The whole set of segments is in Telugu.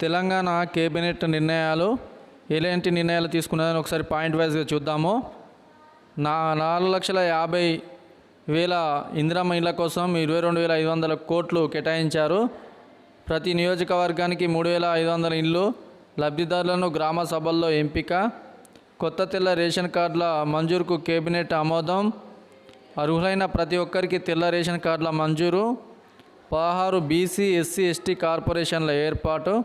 తెలంగాణ కేబినెట్ నిర్ణయాలు ఎలాంటి నిర్ణయాలు తీసుకున్నదని ఒకసారి పాయింట్ వైజ్గా చూద్దాము. నా నాలుగు లక్షల యాభై వేల ఇందిరమ్మ ఇళ్ళ కోసం ఇరవై రెండు వేల ఐదు వందల కోట్లు కేటాయించారు. ప్రతి నియోజకవర్గానికి మూడు వేల ఐదు వందల ఇళ్ళు లబ్ధిదారులను గ్రామ సభల్లో ఎంపిక. కొత్త తెల్ల రేషన్ కార్డుల మంజూరుకు కేబినెట్ ఆమోదం. అర్హులైన ప్రతి ఒక్కరికి తెల్ల రేషన్ కార్డుల మంజూరు. పదహారు బీసీ ఎస్సీ ఎస్టీ కార్పొరేషన్ల ఏర్పాటు.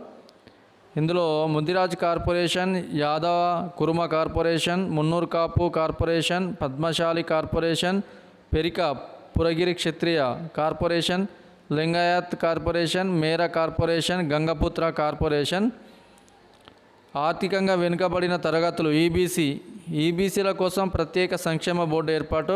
ఇందులో Mudiraj corporation Yadava Kuruma corporation Munnuru Kapu corporation Padmashali corporation Perika Puragiri Kshatriya corporation Lingayat corporation Mera corporation Gangaputra corporation. ఆర్థికంగా వెనుకబడిన తరగతులు ఈబీసీ ఈబీసీల కోసం ప్రత్యేక సంక్షేమ బోర్డు ఏర్పాటు.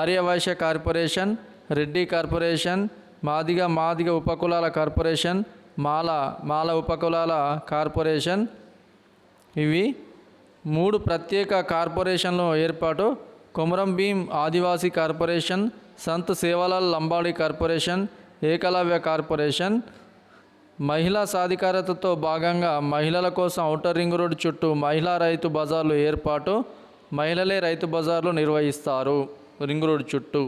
ఆర్యవైశ్య కార్పొరేషన్ రెడ్డి కార్పొరేషన్ మాదిగ మాదిగ ఉపకులాల కార్పొరేషన్ మాల మాల ఉపకులాల కార్పొరేషన్. ఇవి మూడు ప్రత్యేక కార్పొరేషన్ల ఏర్పాటు. Komaram Bheem Adivasi corporation Sant Sevalal Lambadi corporation Ekalavya corporation. మహిళా సాధికారతతో భాగంగా మహిళల కోసం ఔటర్ రింగ్ రోడ్ చుట్టూ మహిళా రైతు బజార్లు ఏర్పాటు. మహిళలే రైతు బజార్లు నిర్వహిస్తారు రింగ్ రోడ్ చుట్టూ.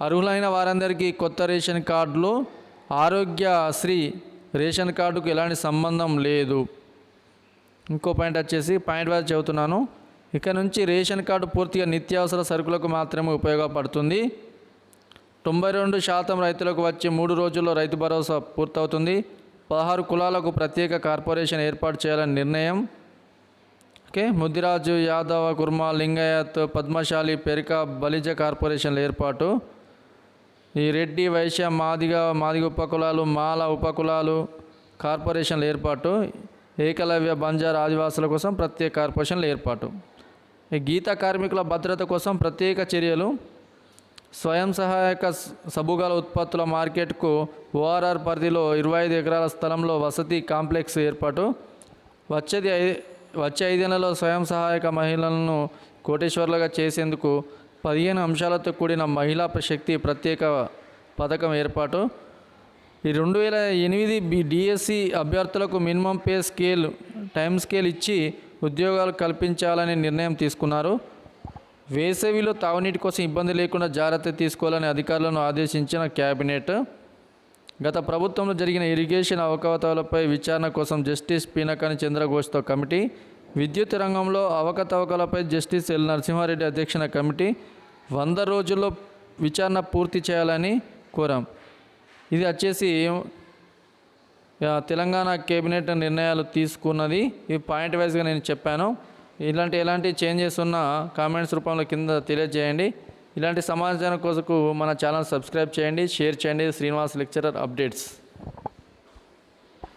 అర్హులైన వారందరికీ కొత్త రేషన్ కార్డులు ఆరోగ్యశ్రీ రేషన్ కార్డుకు ఎలాంటి సంబంధం లేదు. ఇంకో పాయింట్ వచ్చేసి పాయింట్ వైజ్ చెబుతున్నాను. ఇక నుంచి రేషన్ కార్డు పూర్తిగా నిత్యావసర సరుకులకు మాత్రమే ఉపయోగపడుతుంది. తొంభై రెండు శాతం రైతులకు వచ్చే మూడు రోజుల్లో రైతు భరోసా పూర్తవుతుంది. పదహారు కులాలకు ప్రత్యేక కార్పొరేషన్ ఏర్పాటు చేయాలని నిర్ణయం. ఓకే ముద్దిరాజు యాదవ కుర్మ లింగాయత్ పద్మశాలి పెరిక బలిజ కార్పొరేషన్ల ఏర్పాటు. ఈ రెడ్డి వైశ్య మాదిగ మాదిగ ఉపకులాలు మాల ఉపకులాలు కార్పొరేషన్ల ఏర్పాటు ఏకలవ్య బంజారా ఆదివాసుల కోసం ప్రత్యేక కార్పొరేషన్ల ఏర్పాటు. ఈ గీత కార్మికుల భద్రత కోసం ప్రత్యేక చర్యలు. స్వయం సహాయక సబుగాల ఉత్పత్తుల మార్కెట్కు ఓఆర్ఆర్ పరిధిలో ఇరవై ఐదు ఎకరాల స్థలంలో వసతి కాంప్లెక్స్ ఏర్పాటు. వచ్చేది ఐ వచ్చే ఐదేళ్ళలో స్వయం సహాయక మహిళలను కోటేశ్వర్లుగా చేసేందుకు పదిహేను అంశాలతో కూడిన మహిళా శక్తి ప్రత్యేక పథకం ఏర్పాటు. ఈ రెండు వేల ఎనిమిది బి డిఎస్సి అభ్యర్థులకు minimum pay scale time scale ఇచ్చి ఉద్యోగాలు కల్పించాలని నిర్ణయం తీసుకున్నారు. వేసవిలో తాగునీటి కోసం ఇబ్బంది లేకుండా జాగ్రత్త తీసుకోవాలని అధికారులను ఆదేశించిన కేబినెట్ గత ప్రభుత్వంలో జరిగిన ఇరిగేషన్ అవకతవలపై విచారణ కోసం జస్టిస్ పీనకాని చంద్రఘోష్తో కమిటీ విద్యుత్ రంగంలో అవకతవకలపై జస్టిస్ ఎల్ నరసింహారెడ్డి అధ్యక్షన కమిటీ వంద రోజుల్లో విచారణ పూర్తి చేయాలని కోరాం. ఇది వచ్చేసి తెలంగాణ కేబినెట్ నిర్ణయాలు తీసుకున్నది. ఈ పాయింట్ వైజ్గా నేను చెప్పాను. ఇలాంటి ఎలాంటి చేంజెస్ ఉన్న కామెంట్స్ రూపంలో కింద తెలియజేయండి. ఇలాంటి సమాచారం కొరకు మన ఛానల్ సబ్స్క్రైబ్ చేయండి షేర్ చేయండి. Srinivas lecturer updates.